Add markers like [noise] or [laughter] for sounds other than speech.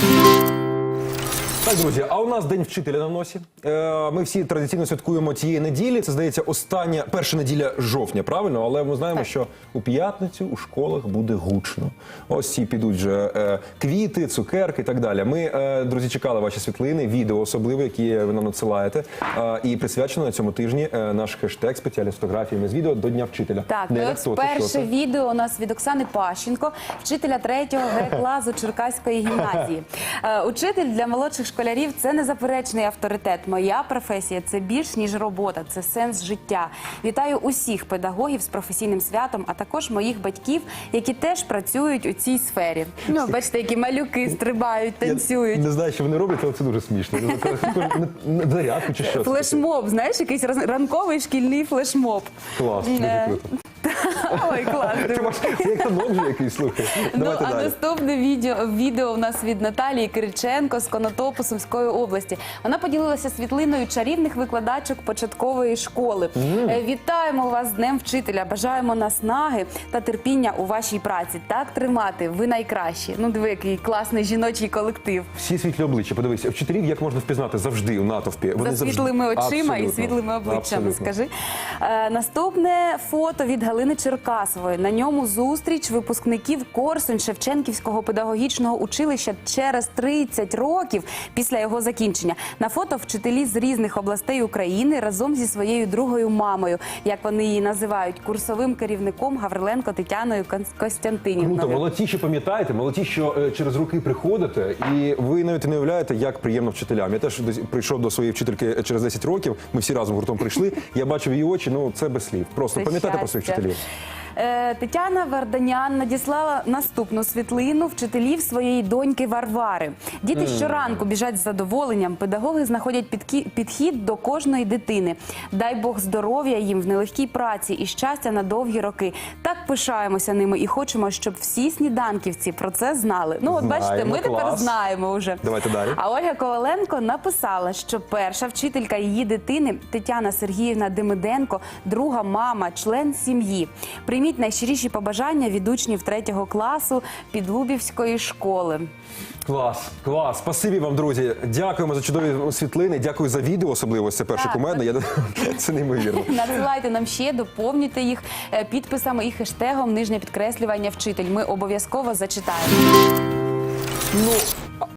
Thank you. Так, друзі, а у нас день вчителя на носі. Е, Ми всі традиційно святкуємо цієї неділі. Це здається остання перша неділя жовтня, правильно? Але ми знаємо, що у п'ятницю у школах буде гучно. Ось ці підуть вже е, квіти, цукерки і так далі. Ми, е, друзі, чекали ваші світлини, відео особливо, які ви нам надсилаєте. Е, І присвячено на цьому тижні е, наш хештег спеціальні з фотографіями з відео до Дня вчителя. Так, Неля, ну от хто це, що перше це? відео у нас від Оксани Пащенко, вчителя третього Г-класу [laughs] Черкаської гімназії. Е, Учитель для молодших школярів це незаперечний авторитет. Моя професія це більш ніж робота, це сенс життя. Вітаю усіх педагогів з професійним святом, а також моїх батьків, які теж працюють у цій сфері. Ну, бачите, які малюки стрибають, танцюють. Я не знаю, що вони роблять, але це дуже смішно. Ну, Зарядку чи що? Флешмоб, знаєш, якийсь ранковий шкільний флешмоб. Клас, дуже Е, круто. Ой, клас. Ти Це як вже якийсь, слухай. Ну, а далі. наступне відео, відео у нас від Наталії Кириченко з Конотопу Сумської області. Вона поділилася світлиною чарівних викладачок початкової школи. Е, Вітаємо вас з Днем вчителя. Бажаємо наснаги та терпіння у вашій праці. Так тримати. Ви найкращі. Ну, диви, який класний жіночий колектив. Всі світлі обличчя, подивися, вчителів як можна впізнати завжди у натовпі. Вони За завжди- світлими очима і Абсолютно. світлими обличчями. Абсолютно. Скажи Е, наступне фото від Галини Черкасової. На ньому зустріч випускників Корсунь Шевченківського педагогічного училища через 30 років після його закінчення. На фото вчителі з різних областей України разом зі своєю другою мамою, як вони її називають, курсовим керівником Гавриленко Тетяною Костянтинівною. Круто, молодці, що пам'ятаєте, молодці, що е, через роки приходите, і ви навіть не уявляєте, як приємно вчителям. Я теж прийшов до своєї вчительки е, через 10 років. Ми всі разом гуртом прийшли. Я бачив її очі. Ну це без слів. Просто пам'ятайте про своїх вчителів. Е, Тетяна Варданян надіслала наступну світлину вчителів своєї доньки Варвари. Діти щоранку біжать з задоволенням. Педагоги знаходять підхід до кожної дитини. Дай Бог здоров'я їм в нелегкій праці і щастя на довгі роки. Пишаємося ними і хочемо, щоб всі сніданківці про це знали. Ну, от бачите, ми тепер знаємо вже. Давайте далі. А Ольга Коваленко написала, що перша вчителька її дитини Тетяна Сергіївна Демиденко, друга мама, член сім'ї. Прийміть найщиріші побажання від учнів третього класу Підлубівської школи. Клас, клас. Спасибі вам, друзі. Дякуємо за чудові світлини. Дякую за відео, особливо це перше Так, кумедне. Я [laughs] це неймовірно. Надсилайте нам ще, доповнюйте їх е, підписами і хештегом нижнє підкреслювання вчитель. Ми обов'язково зачитаємо. Ну